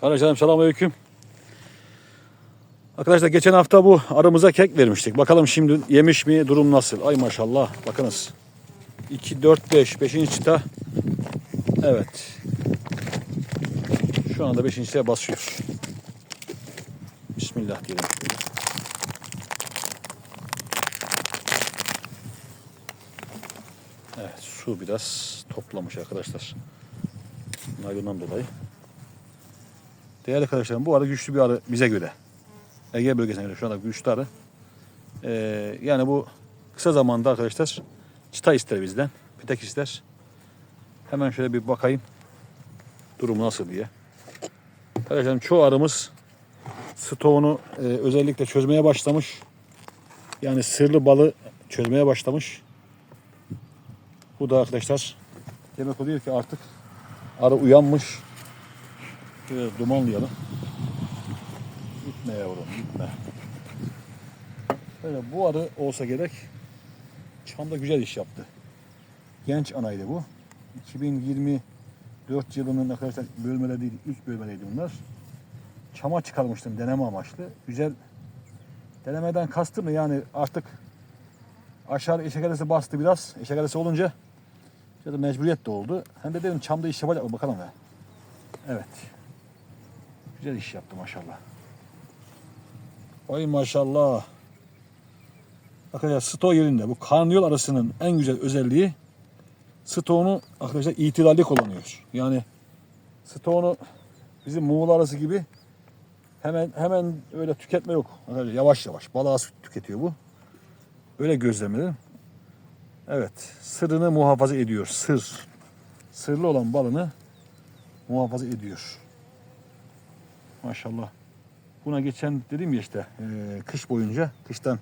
Kardeşlerim selamünaleyküm. Arkadaşlar geçen hafta bu aramıza kek vermiştik. Bakalım şimdi yemiş mi durum nasıl? Ay maşallah bakınız. 2, 4, 5. 5. çıta. Evet. Şu anda 5. çıtaya basıyor. Bismillah diyelim. Evet su biraz toplamış arkadaşlar. Naylondan dolayı. Değerli arkadaşlarım bu arı güçlü bir arı bize göre. Ege bölgesine göre şu anda güçlü arı. Ee, yani bu kısa zamanda arkadaşlar çıta ister bizden. Pitek ister. Hemen şöyle bir bakayım. Durumu nasıl diye. Arkadaşlarım çoğu arımız stoğunu e, özellikle çözmeye başlamış. Yani sırlı balı çözmeye başlamış. Bu da arkadaşlar demek oluyor ki artık arı uyanmış. Şöyle dumanlayalım. Gitme yavrum gitme. Böyle bu arı olsa gerek Çam'da güzel iş yaptı. Genç anaydı bu. 2024 yılının arkadaşlar bölmeleri değil, ilk bölmeliydi bunlar. Çama çıkarmıştım deneme amaçlı. Güzel denemeden kastım da yani artık aşağı eşek arası bastı biraz. Eşek arası olunca ya da mecburiyet de oldu. Hem de dedim Çam'da iş yapacak mı bakalım ya. Evet. Güzel iş yaptı maşallah. Ay maşallah. Arkadaşlar sto yerinde. Bu karnıyol arasının en güzel özelliği stoğunu arkadaşlar itidalli kullanıyor. Yani stoğunu bizim Muğla arası gibi hemen hemen öyle tüketme yok. Arkadaşlar yavaş yavaş balığa tüketiyor bu. Öyle gözlemledim. Evet, sırrını muhafaza ediyor. Sır. Sırlı olan balını muhafaza ediyor. Maşallah. Buna geçen dedim ya işte e, kış boyunca kıştan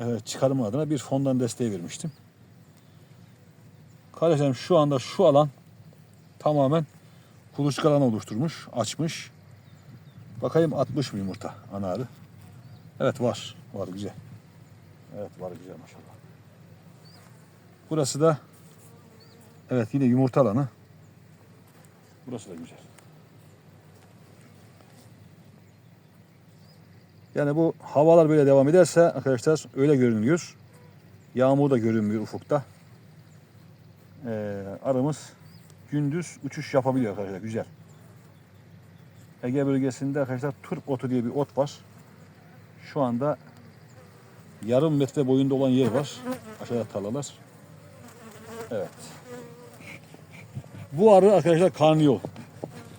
e, çıkarma adına bir fondan desteği vermiştim. Kardeşlerim şu anda şu alan tamamen kuluçka alanı oluşturmuş, açmış. Bakayım atmış mı yumurta ana arı? Evet var, var güzel. Evet var güzel maşallah. Burası da evet yine yumurta alanı. Burası da güzel. Yani bu havalar böyle devam ederse arkadaşlar öyle görünüyor. Yağmur da görünmüyor ufukta. Ee, arımız gündüz uçuş yapabiliyor arkadaşlar güzel. Ege bölgesinde arkadaşlar turp otu diye bir ot var. Şu anda yarım metre boyunda olan yer var. Aşağıda tarlalar. Evet. Bu arı arkadaşlar karnıyol.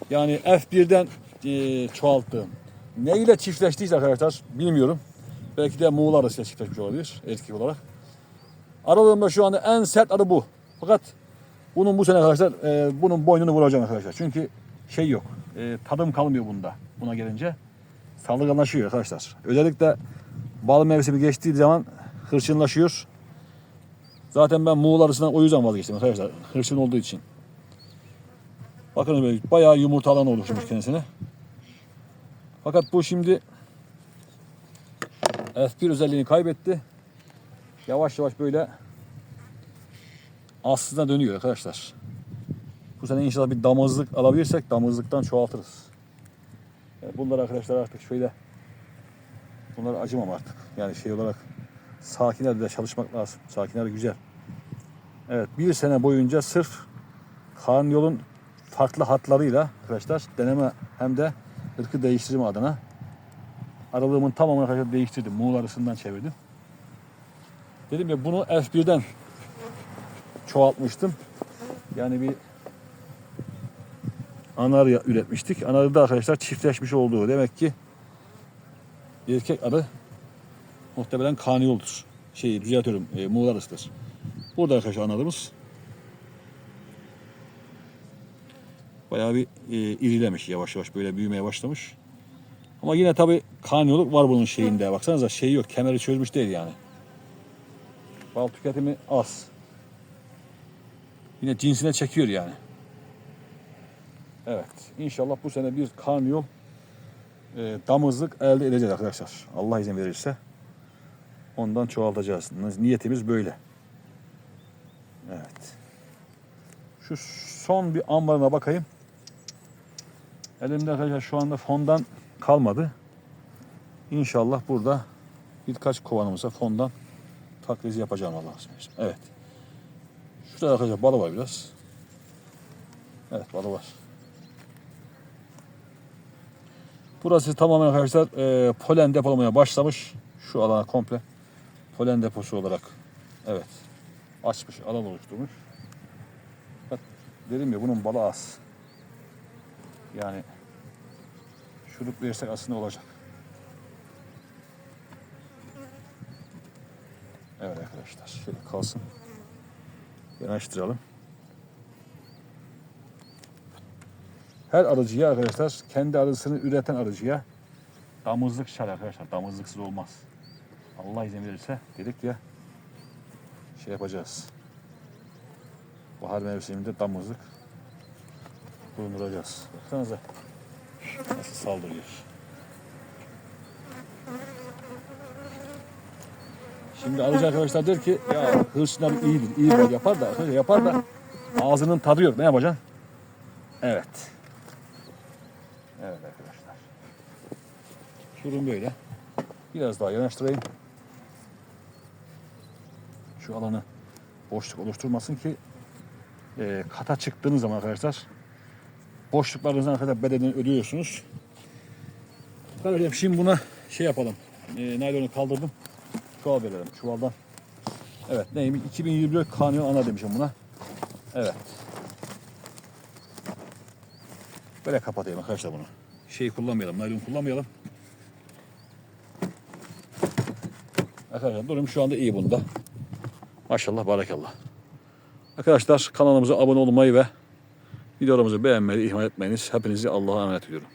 Yani F1'den e, çoğalttığım. Ne ile çiftleştiyse arkadaşlar bilmiyorum. Belki de Muğla arasıyla çiftleşmiş olabilir erkek olarak. Aralığımda şu anda en sert arı bu. Fakat bunun bu sene arkadaşlar e, bunun boynunu vuracağım arkadaşlar. Çünkü şey yok. E, tadım kalmıyor bunda. Buna gelince saldırganlaşıyor arkadaşlar. Özellikle bal mevsimi geçtiği zaman hırçınlaşıyor. Zaten ben Muğla arasından o yüzden vazgeçtim arkadaşlar. Hırçın olduğu için. Bakın böyle bayağı yumurta alanı oluşturmuş kendisine. Fakat bu şimdi F1 özelliğini kaybetti. Yavaş yavaş böyle aslına dönüyor arkadaşlar. Bu sene inşallah bir damızlık alabilirsek damızlıktan çoğaltırız. Bunlar arkadaşlar artık şöyle bunlara acımam artık. Yani şey olarak sakinlerde de çalışmak lazım. Sakinler güzel. Evet bir sene boyunca sırf karnıyolun farklı hatlarıyla arkadaşlar deneme hem de ırkı değiştirme adına aralığımın tamamını arkadaşlar değiştirdim. Muğla arasından çevirdim. Dedim ya bunu F1'den çoğaltmıştım. Yani bir anarya üretmiştik. Anarı da arkadaşlar çiftleşmiş olduğu. Demek ki erkek arı muhtemelen kaniyoldur. Şey düzeltiyorum e, Muğla arısıdır. Burada arkadaşlar analarımız bayağı bir e, irilemiş yavaş yavaş böyle büyümeye başlamış. Ama yine tabi kaniyoluk var bunun şeyinde. Baksanıza şey yok. Kemeri çözmüş değil yani. Bal tüketimi az. Yine cinsine çekiyor yani. Evet. İnşallah bu sene bir karniyol e, damızlık elde edeceğiz arkadaşlar. Allah izin verirse. Ondan çoğaltacağız. Niyetimiz böyle. Evet. Şu son bir ambarına bakayım. Elimde arkadaşlar şu anda fondan kalmadı. İnşallah burada birkaç kovanımıza fondan takvizi yapacağım Allah'ın izniyle. Evet. Şurada arkadaşlar balı var biraz. Evet balı var. Burası tamamen arkadaşlar e, polen depolamaya başlamış. Şu alana komple polen deposu olarak evet açmış alan oluşturmuş. Bak dedim ya bunun balı az. Yani şurup verirsek aslında olacak. Evet arkadaşlar şöyle kalsın. Yanaştıralım. Her arıcıya arkadaşlar kendi arısını üreten arıcıya damızlık şart arkadaşlar. Damızlıksız olmaz. Allah izin verirse dedik ya şey yapacağız. Bahar mevsiminde damızlık bulunduracağız. Baksanıza nasıl saldırıyor. Şimdi arıcı arkadaşlar der ki ya hırsızlar iyidir, iyi bal yapar da arkadaşlar yapar da ağzının tadı yok. Ne yapacaksın? Evet. Evet arkadaşlar. Durum böyle. Biraz daha yanaştırayım. Şu alanı boşluk oluşturmasın ki e, kata çıktığınız zaman arkadaşlar boşluklarınızdan arkadaşlar bedelini ödüyorsunuz. Kardeşim şimdi buna şey yapalım. E, naylonu kaldırdım. Çuval verelim. Çuvaldan. Evet neymiş? 2024 kanyon ana demişim buna. Evet. Böyle kapatayım arkadaşlar bunu. Şey kullanmayalım, naylon kullanmayalım. Arkadaşlar durum şu anda iyi bunda. Maşallah barakallah. Arkadaşlar kanalımıza abone olmayı ve videolarımızı beğenmeyi ihmal etmeyiniz. Hepinizi Allah'a emanet ediyorum.